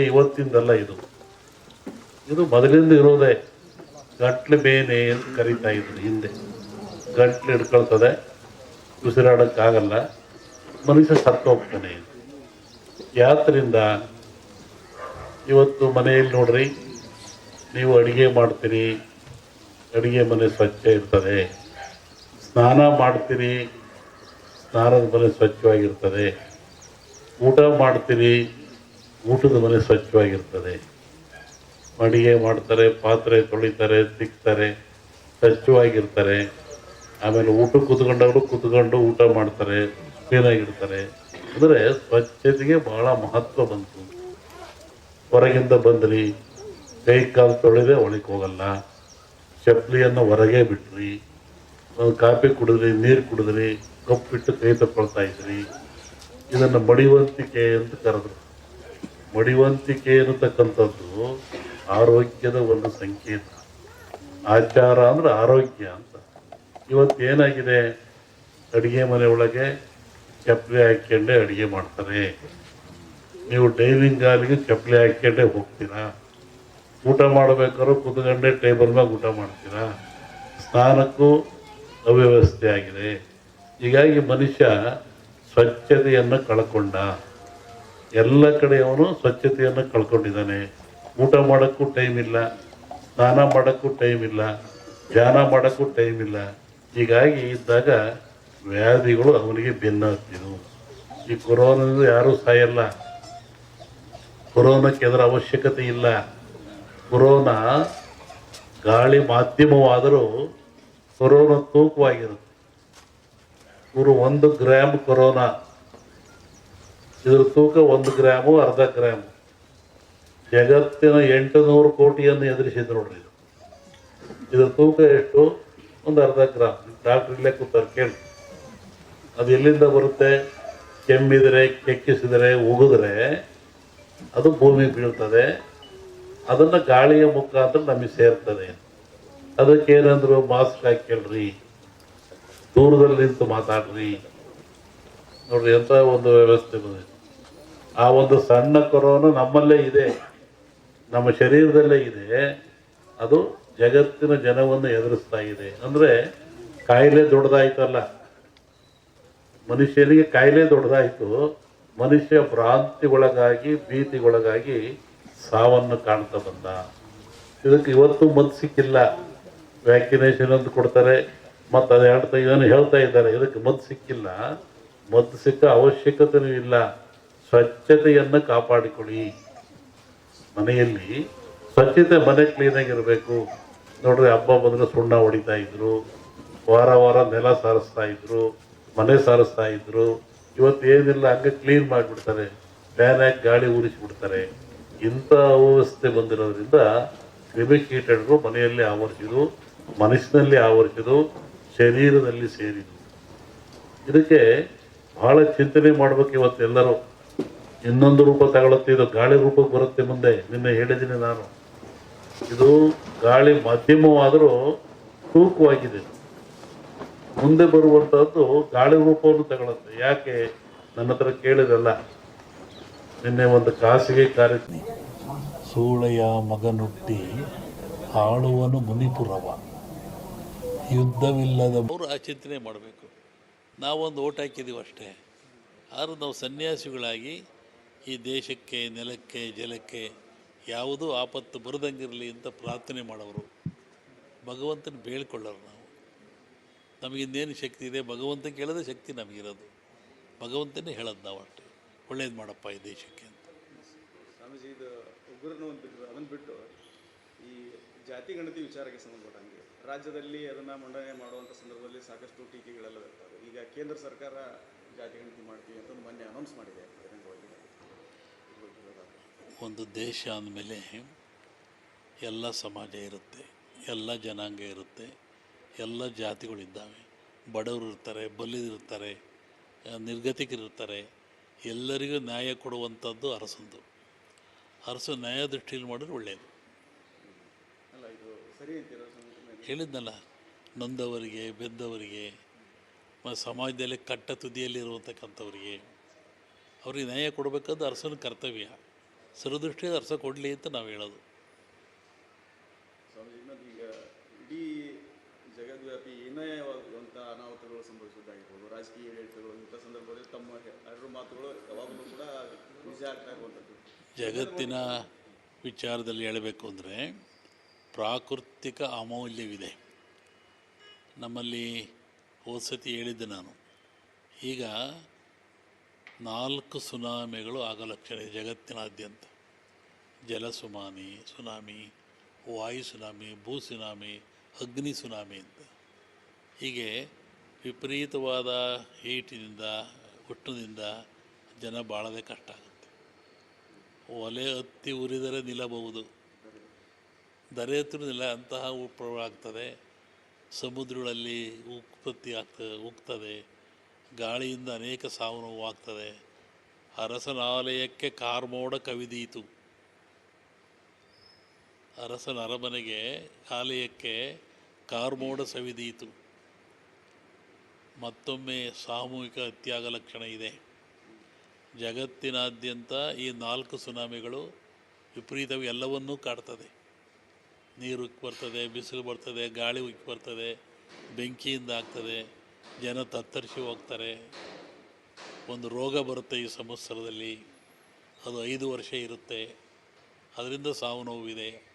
ಇವತ್ತಿಂದಲ್ಲ ಇದು. ಇದು ಮೊದಲಿಂದ ಇರೋದೇ ಗಂಟ್ಲು ಬೇನೆ ಅಂತ ಕರೀತಾ ಇದ್ರು ಹಿಂದೆ. ಗಂಟ್ಲು ಹಿಡ್ಕೊಳ್ತದೆ, ಉಸಿರಾಡೋಕ್ಕಾಗಲ್ಲ, ಮನುಷ್ಯ ಸತ್ತು ಹೋಗ್ತಾನೆ ಯಾತ್ರಿಂದ ಇವತ್ತು ಮನೆಯಲ್ಲಿ ನೋಡ್ರಿ, ನೀವು ಅಡುಗೆ ಮಾಡ್ತೀರಿ, ಅಡುಗೆ ಮನೆ ಸ್ವಚ್ಛ ಇರ್ತದೆ. ಸ್ನಾನ ಮಾಡ್ತೀರಿ, ಸ್ನಾನದ ಮನೆ ಸ್ವಚ್ಛವಾಗಿರ್ತದೆ. ಊಟ ಮಾಡ್ತೀರಿ ಊಟದ ಮನೆ ಸ್ವಚ್ಛವಾಗಿರ್ತದೆ. ಅಡಿಗೆ ಮಾಡ್ತಾರೆ, ಪಾತ್ರೆ ತೊಳಿತಾರೆ ತಿಕ್ತಾರೆ ಸ್ವಚ್ಛವಾಗಿರ್ತಾರೆ. ಆಮೇಲೆ ಊಟ ಕೂತ್ಕೊಂಡವರು ಕೂತ್ಕೊಂಡು ಊಟ ಮಾಡ್ತಾರೆ, ಕ್ಲೀನಾಗಿರ್ತಾರೆ. ಅಂದರೆ ಸ್ವಚ್ಛತೆಗೆ ಬಹಳ ಮಹತ್ವ ಬಂತು. ಹೊರಗಿಂದ ಬಂದ್ರಿ, ಕೈ ಕಾಲು ತೊಳೆದೇ ಒಳಗೆ ಹೋಗಲ್ಲ. ಚಪ್ಪಲಿಯನ್ನು ಹೊರಗೆ ಬಿಟ್ರಿ ಕಾಫಿ ಕುಡಿದ್ರಿ, ನೀರು ಕುಡಿದ್ರಿ, ಕಪ್ಪಿಟ್ಟು ಕೈ ತಗೊಳ್ತಾ ಇದ್ರಿ. ಇದನ್ನು ಮಡಿವಂತಿಕೆ ಅಂತ ಕರೆದ್ರು. ಮಡಿವಂತಿಕೆ ಅನ್ನತಕ್ಕಂಥದ್ದು ಆರೋಗ್ಯದ ಒಂದು ಸಂಕೇತ. ಆಚಾರ ಅಂದ್ರೆ ಆರೋಗ್ಯ ಅಂತ. ಇವತ್ತು ಏನಾಗಿದೆ? ಅಡುಗೆ ಮನೆ ಒಳಗೆ ಚಪ್ಪಲಿ ಹಾಕ್ಕೊಂಡೇ ಅಡುಗೆ ಮಾಡ್ತಾರೆ. ನೀವು ಡೈನಿಂಗ್ ಹಾಲಿಗೆ ಚಪ್ಪಲಿ ಹಾಕ್ಕೊಂಡೇ ಹೋಗ್ತೀರಾ? ಊಟ ಮಾಡಬೇಕಾದ್ರೂ ಕುತ್ಕೊಂಡೆ ಟೇಬಲ್ ಮ್ಯಾಗ ಊಟ ಮಾಡ್ತೀರಾ? ಸ್ನಾನಕ್ಕೂ ಅವ್ಯವಸ್ಥೆ ಆಗಿದೆ. ಹೀಗಾಗಿ ಮನುಷ್ಯ ಸ್ವಚ್ಛತೆಯನ್ನು ಕಳ್ಕೊಂಡ. ಎಲ್ಲ ಕಡೆ ಅವನು ಸ್ವಚ್ಛತೆಯನ್ನು ಕಳ್ಕೊಂಡಿದ್ದಾನೆ. ಊಟ ಮಾಡೋಕ್ಕೂ ಟೈಮ್ ಇಲ್ಲ, ಸ್ನಾನ ಮಾಡೋಕ್ಕೂ ಟೈಮ್ ಇಲ್ಲ, ಧ್ಯಾನ ಮಾಡೋಕ್ಕೂ ಟೈಮ್ ಇಲ್ಲ. ಹೀಗಾಗಿ ಇದ್ದಾಗ ವ್ಯಾಧಿಗಳು ಅವನಿಗೆ ಬೆನ್ನು ಈ ಕೊರೋನಾದಿಂದ ಯಾರೂ ಸಾಯಲ್ಲ. ಕೊರೋನಾಕ್ಕೆ ಅದರ ಅವಶ್ಯಕತೆ ಇಲ್ಲ. ಕೊರೋನಾ ಗಾಳಿ ಮಾಧ್ಯಮವಾದರೂ ಕೊರೋನಾ ತೂಕವಾಗಿರುತ್ತೆ. ಇವರು ಒಂದು ಗ್ರಾಮ್ ಕೊರೋನಾ ಇದ್ರ ತೂಕ ಒಂದು ಗ್ರಾಮು, ಅರ್ಧ ಗ್ರಾಮು. ಜಗತ್ತಿನ ಎಂಟು ನೂರು ಕೋಟಿಯನ್ನು ಎದುರಿಸಿದ್ರು ನೋಡ್ರಿ ಇದು. ಇದರ ತೂಕ ಎಷ್ಟು? ಒಂದು ಅರ್ಧ ಗ್ರಾಮ್. ಡಾಕ್ಟ್ರ್ ಇಲ್ಲೇ ಕೂತಾರೆ, ಕೇಳಿ. ಅದು ಎಲ್ಲಿಂದ ಬರುತ್ತೆ? ಕೆಮ್ಮಿದರೆ, ಕೆಕ್ಕಿಸಿದರೆ, ಉಗಿದ್ರೆ ಅದು ಭೂಮಿಗೆ ಬೀಳ್ತದೆ. ಅದನ್ನು ಗಾಳಿಯ ಮುಖಾಂತರ ನಮಗೆ ಸೇರ್ತದೆ. ಅದಕ್ಕೆ ಏನಂದ್ರು ಮಾಸ್ಕ್ ಹಾಕ್ಕೊಳ್ರಿ ದೂರದಲ್ಲಿ ನಿಂತು ಮಾತಾಡ್ರಿ. ನೋಡ್ರಿ ಎಂಥ ಒಂದು ವ್ಯವಸ್ಥೆ ಬಂದಿದೆ. ಆ ಒಂದು ಸಣ್ಣ ಕೊರೋನಾ ನಮ್ಮಲ್ಲೇ ಇದೆ, ನಮ್ಮ ಶರೀರದಲ್ಲೇ ಇದೆ, ಅದು ಜಗತ್ತಿನ ಜನವನ್ನು ಎದುರಿಸ್ತಾ ಇದೆ. ಅಂದ್ರೆ ಕಾಯಿಲೆ ದೊಡ್ಡದಾಯ್ತಲ್ಲ, ಮನುಷ್ಯನಿಗೆ ಕಾಯಿಲೆ ದೊಡ್ಡದಾಯಿತು, ಮನುಷ್ಯ ಭ್ರಾಂತಿ ಭ್ರಾಂತಿಗೊಳಗಾಗಿ, ಭೀತಿಗೊಳಗಾಗಿ ಸಾವನ್ನು ಕಾಣ್ತಾ ಬಂದ. ಇದಕ್ಕೆ ಇವತ್ತು ಮದ್ದು ಸಿಕ್ಕಿಲ್ಲ. ವ್ಯಾಕ್ಸಿನೇಷನ್ ಅಂತ ಕೊಡ್ತಾರೆ, ಮತ್ತು ಅದು ಹೇಳ್ತಾ, ಇದನ್ನು ಹೇಳ್ತಾ ಇದ್ದಾರೆ, ಇದಕ್ಕೆ ಮದ್ದು ಸಿಕ್ಕಿಲ್ಲ. ಮದ್ದು ಸಿಕ್ಕ ಅವಶ್ಯಕತೆಯೂ ಇಲ್ಲ. ಸ್ವಚ್ಛತೆಯನ್ನು ಕಾಪಾಡಿಕೊಳ್ಳಿ. ಮನೆಯಲ್ಲಿ ಸ್ವಚ್ಛತೆ ಮನೆ ಕ್ಲೀನಾಗಿರಬೇಕು ನೋಡ್ರಿ ಹಬ್ಬ ಬಂದರೆ ಸುಣ್ಣ ಹೊಡಿತಾ ಇದ್ರು. ವಾರ ವಾರ ನೆಲ ಸಾರಿಸ್ತಾ ಇದ್ರು. ಮನೆ ಸಾರಿಸ್ತಾ ಇದ್ರು. ಇವತ್ತು ಏನಿಲ್ಲ, ಹಂಗೆ ಕ್ಲೀನ್ ಮಾಡಿಬಿಡ್ತಾರೆ. ಫ್ಯಾನ್ ಹಾಕಿ ಗಾಳಿ ಉರಿಸಿಬಿಡ್ತಾರೆ ಇಂಥ ಅವ್ಯವಸ್ಥೆ ಬಂದಿರೋದ್ರಿಂದ ಕ್ರಿಮಿಕೀಟಗಳು ಮನೆಯಲ್ಲಿ ಆವರಿಸಿದು ಮನಸ್ಸಿನಲ್ಲಿ ಆವರಿಸಿದು ಶರೀರದಲ್ಲಿ ಸೇರಿದು ಇದಕ್ಕೆ ಬಹಳ ಚಿಂತನೆ ಮಾಡ್ಬೇಕು ಇವತ್ತು ಎಲ್ಲರೂ ಇನ್ನೊಂದು ರೂಪ ತಗೊಳುತ್ತೆ ಇದು ಗಾಳಿ ರೂಪಕ್ಕೆ ಬರುತ್ತೆ ಮುಂದೆ. ನಿನ್ನೆ ಹೇಳಿದ್ದೀನಿ ನಾನು. ಇದು ಗಾಳಿ ಮಾಧ್ಯಮವಾದರೂ ತೂಕವಾಗಿದೆ. ಮುಂದೆ ಬರುವಂತಹದ್ದು ಗಾಳಿ ರೂಪವನ್ನು ತಗೊಳುತ್ತೆ ಯಾಕೆ? ನನ್ನ ಹತ್ರ ಕೇಳಿದಲ್ಲ. ನಿನ್ನೆ ಒಂದು ಖಾಸಗಿ ಕಾರ್ಯಕ್ರಮ ಸೂಳೆಯ ಮಗನುಟ್ಟಿ ಆಳುವನು ಮುನಿಪುರವ. ಯುದ್ಧವಿಲ್ಲದ ಅವರು ಆ ಚಿಂತನೆ ಮಾಡಬೇಕು. ನಾವೊಂದು ಓಟ್ ಹಾಕಿದ್ದೀವಿ ಅಷ್ಟೇ ಆದರೂ ನಾವು ಸನ್ಯಾಸಿಗಳಾಗಿ ಈ ದೇಶಕ್ಕೆ, ನೆಲಕ್ಕೆ, ಜಲಕ್ಕೆ ಯಾವುದೂ ಆಪತ್ತು ಬರದಂಗಿರಲಿ ಅಂತ ಪ್ರಾರ್ಥನೆ ಮಾಡೋರು. ಭಗವಂತನ ಬೇಳ್ಕೊಳ್ಳೋರು ನಾವು. ನಮಗಿನ್ನೇನು ಶಕ್ತಿ ಇದೆ? ಭಗವಂತ ಕೇಳೋದೇ ಶಕ್ತಿ ನಮಗಿರೋದು. ಭಗವಂತನೇ ಹೇಳೋದು ನಾವು ಅಷ್ಟೇ. ಒಳ್ಳೇದು ಮಾಡಪ್ಪ ಈ ದೇಶಕ್ಕೆ ಅಂತ. ಸ್ವಾಮೀಜಿ, ಇದು ಉಗ್ರನ ಬಿಟ್ಟು ಅದನ್ನು ಬಿಟ್ಟು ಈ ಜಾತಿ ಗಣತಿ ವಿಚಾರಕ್ಕೆ ಸಂಬಂಧಪಟ್ಟಂಗೆ ರಾಜ್ಯದಲ್ಲಿ ಅದನ್ನು ಮಂಡನೆ ಮಾಡುವಂಥ ಸಂದರ್ಭದಲ್ಲಿ ಸಾಕಷ್ಟು ಟೀಕೆಗಳೆಲ್ಲ ಬರ್ತವೆ. ಈಗ ಕೇಂದ್ರ ಸರ್ಕಾರ ಜಾತಿ ಗಣತಿ ಮಾಡ್ತೀವಿ ಅಂತ ಮೊನ್ನೆ ಅನೌನ್ಸ್ ಮಾಡಿದೆ ಬಹಿರಂಗವಾಗಿ ಇದ್ರ ಬಗ್ಗೆ ಹೇಳೋದಾದ್ರೆ. ಒಂದು ದೇಶ ಅಂದಮೇಲೆ ಎಲ್ಲ ಸಮಾಜ ಇರುತ್ತೆ, ಎಲ್ಲ ಜನಾಂಗ ಇರುತ್ತೆ, ಎಲ್ಲ ಜಾತಿಗಳಿದ್ದಾವೆ. ಬಡವರು ಇರ್ತಾರೆ ಬಲ್ಲಿದಿರ್ತಾರೆ ನಿರ್ಗತಿಕರಿರ್ತಾರೆ ಎಲ್ಲರಿಗೂ ನ್ಯಾಯ ಕೊಡುವಂಥದ್ದು ಅರಸಂದು. ಅರಸು ನ್ಯಾಯ ದೃಷ್ಟಿಯಲ್ಲಿ ಮಾಡಿದ್ರೆ ಒಳ್ಳೆಯದು? ಹೇಳಿದ್ನಲ್ಲ, ನೊಂದವರಿಗೆ, ಬೆದ್ದವರಿಗೆ ಸಮಾಜದಲ್ಲಿ ಕಟ್ಟ ತುದಿಯಲ್ಲಿರುವಂತಕ್ಕಂಥವ್ರಿಗೆ ಅವ್ರಿಗೆ ನ್ಯಾಯ ಕೊಡಬೇಕಾದ ಅರಸನ ಕರ್ತವ್ಯ. ಸರದೃಷ್ಟಿ ಅರ್ಥ ಕೊಡಲಿ ಅಂತ ನಾವು ಹೇಳೋದು. ಇಡೀ ಜಗದ್ವ್ಯಾಪಿ ಏನೇ ಅಂತ ಅನಾಹುತಗಳು ಸಂಭವಿಸುವುದಾಗಿರ್ಬೋದು ರಾಜಕೀಯ ಹೇಳಿಕೆಗಳು ಇಂಥ ಸಂದರ್ಭದಲ್ಲಿ ತಮ್ಮ ಎರಡು ಮಾತುಗಳು ಯಾವಾಗಲೂ ಕೂಡ ನಿಜ ಆಗ್ತಾ ಇರುವಂಥದ್ದು. ಜಗತ್ತಿನ ವಿಚಾರದಲ್ಲಿ ಹೇಳಬೇಕು ಅಂದರೆ ಪ್ರಾಕೃತಿಕ ಅಮೌಲ್ಯವಿದೆ. ನಮ್ಮಲ್ಲಿ ಹೋದ ಸತಿ ಹೇಳಿದ್ದೆ ನಾನು. ಈಗ ನಾಲ್ಕು ಸುನಾಮಿಗಳು ಆಗಲಕ್ಷಣ ಜಗತ್ತಿನಾದ್ಯಂತ. ಜಲ ಸುನಾಮಿ ಸುನಾಮಿ, ವಾಯು ಸುನಾಮಿ, ಭೂ ಸುನಾಮಿ, ಅಗ್ನಿ ಸುನಾಮಿ ಅಂತ. ಹೀಗೆ ವಿಪರೀತವಾದ ಹೀಟಿನಿಂದ, ಹುಟ್ಟಿನಿಂದ ಜನ ಬಾಳದೆ ಕಷ್ಟ ಆಗುತ್ತೆ. ಒಲೆ ಹತ್ತಿ ಉರಿದರೆ ನಿಲ್ಲಬಹುದು. ದರೆ ಹತ್ತಿರ ನಿಲ್ಲ, ಅಂತಹ ಉಪಯೋಗ ಆಗ್ತದೆ. ಸಮುದ್ರಗಳಲ್ಲಿ ಉತ್ಪತ್ತಿ ಆಗ್ತದೆ ಉಕ್ತದೆ. ಗಾಳಿಯಿಂದ ಅನೇಕ ಸಾವು ನೋವಾಗ್ತದೆ. ಅರಸನಾಲಯಕ್ಕೆ ಕಾರ್ಮೋಡ ಕವಿದೀತು. ಅರಸನ ಅರಮನೆಗೆ ಆಲಯಕ್ಕೆ ಕಾರ್ಮೋಡ ಸವಿದೀತು. ಮತ್ತೊಮ್ಮೆ ಸಾಮೂಹಿಕ ಅತ್ಯಾಗ ಲಕ್ಷಣ ಇದೆ. ಜಗತ್ತಿನಾದ್ಯಂತ ಈ ನಾಲ್ಕು ಸುನಾಮಿಗಳು ವಿಪರೀತವು ಎಲ್ಲವನ್ನೂ ಕಾಡ್ತದೆ. ನೀರು ಉಕ್ಕಿ ಬರ್ತದೆ, ಬಿಸಿಲು ಬರ್ತದೆ, ಗಾಳಿ ಉಕ್ಕಿ ಬರ್ತದೆ, ಬೆಂಕಿಯಿಂದ ಆಗ್ತದೆ. ಜನ ತತ್ತರಿಸಿ ಹೋಗ್ತಾರೆ. ಒಂದು ರೋಗ ಬರುತ್ತೆ ಈ ಸಂವತ್ಸರದಲ್ಲಿ. ಅದು ಐದು ವರ್ಷ ಇರುತ್ತೆ. ಅದರಿಂದ ಸಾವು ನೋವಿದೆ.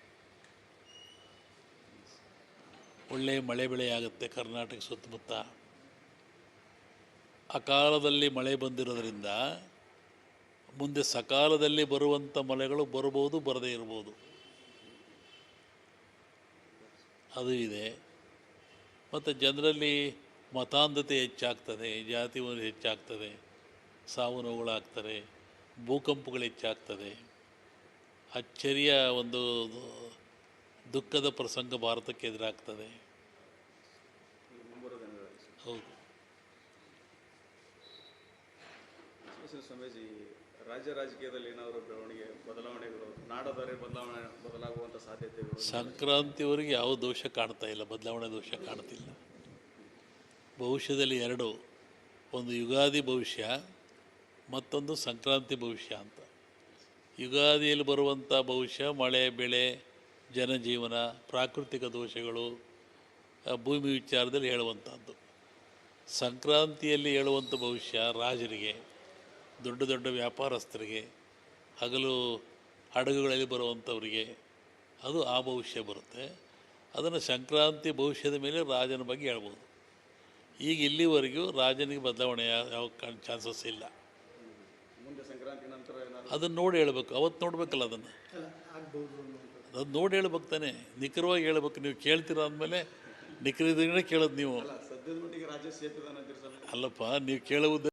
ಒಳ್ಳೆಯ ಮಳೆ ಬೆಳೆ ಆಗುತ್ತೆ ಕರ್ನಾಟಕ ಸುತ್ತಮುತ್ತ. ಅಕಾಲದಲ್ಲಿ ಮಳೆ ಬಂದಿರೋದ್ರಿಂದ ಮುಂದೆ ಸಕಾಲದಲ್ಲಿ ಬರುವಂಥ ಮಳೆಗಳು ಬರಬಹುದು, ಬರದೇ ಇರ್ಬೋದು ಅದು ಇದೆ. ಮತ್ತು ಜನರಲ್ಲಿ ಮತಾಂಧತೆ ಹೆಚ್ಚಾಗ್ತದೆ ಜಾತಿ ಒಂದು ಹೆಚ್ಚಾಗ್ತದೆ ಸಾವು ನೋವುಗಳಾಗ್ತದೆ ಭೂಕಂಪಗಳು ಹೆಚ್ಚಾಗ್ತದೆ. ಅಚ್ಚರಿಯ ಒಂದು ದುಃಖದ ಪ್ರಸಂಗ ಭಾರತಕ್ಕೆ ಎದುರಾಗ್ತದೆ. ಹೌದು. ಸ್ವಾಮೀಜಿ ರಾಜ್ಯ ರಾಜಕೀಯದಲ್ಲಿ ಏನಾದರೂ ಬೆಳವಣಿಗೆ ಬದಲಾವಣೆಗಳು ನಾಡದರೆ ಬದಲಾವಣೆ ಬದಲಾಗುವಂಥ ಸಾಧ್ಯತೆಗಳು? ಸಂಕ್ರಾಂತಿವರೆಗೆ ಯಾವ ದೋಷ ಕಾಣ್ತಾ ಇಲ್ಲ ಬದಲಾವಣೆ ದೋಷ ಕಾಣ್ತಿಲ್ಲ. ಭವಿಷ್ಯದಲ್ಲಿ ಎರಡು, ಒಂದು ಯುಗಾದಿ ಭವಿಷ್ಯ, ಮತ್ತೊಂದು ಸಂಕ್ರಾಂತಿ ಭವಿಷ್ಯ ಅಂತ. ಯುಗಾದಿಯಲ್ಲಿ ಬರುವಂಥ ಭವಿಷ್ಯ, ಮಳೆ, ಬೆಳೆ, ಜನಜೀವನ, ಪ್ರಾಕೃತಿಕ ದೋಷಗಳು ಭೂಮಿ ವಿಚಾರದಲ್ಲಿ ಹೇಳುವಂಥದ್ದು ಸಂಕ್ರಾಂತಿಯಲ್ಲಿ ಹೇಳುವಂಥ ಭವಿಷ್ಯ ರಾಜರಿಗೆ, ದೊಡ್ಡ ದೊಡ್ಡ ವ್ಯಾಪಾರಸ್ಥರಿಗೆ, ಹಗಲು ಹಡಗುಗಳಲ್ಲಿ ಬರುವಂಥವರಿಗೆ ಅದು ಆ ಭವಿಷ್ಯ ಬರುತ್ತೆ. ಅದನ್ನು ಸಂಕ್ರಾಂತಿ ಭವಿಷ್ಯದ ಮೇಲೆ ರಾಜನ ಬಗ್ಗೆ ಹೇಳ್ಬೋದು. ಈಗ ಇಲ್ಲಿವರೆಗೂ ರಾಜನಿಗೆ ಬದಲಾವಣೆ ಯಾವ ಚಾನ್ಸಸ್ ಇಲ್ಲ. ಅದನ್ನು ನೋಡಿ ಹೇಳ್ಬೇಕು. ಅವತ್ತು ನೋಡ್ಬೇಕಲ್ಲ ಅದನ್ನು. ಅದು ನೋಡಿ ಹೇಳ್ಬೇಕು ತಾನೆ. ನಿಖರವಾಗಿ ಹೇಳ್ಬೇಕು. ನೀವು ಕೇಳ್ತೀರ ಅಂದಮೇಲೆ ನಿಖರದಿಂದ ಕೇಳೋದು ನೀವು. ಅಲ್ಲಪ್ಪ ನೀವು ಕೇಳುವುದು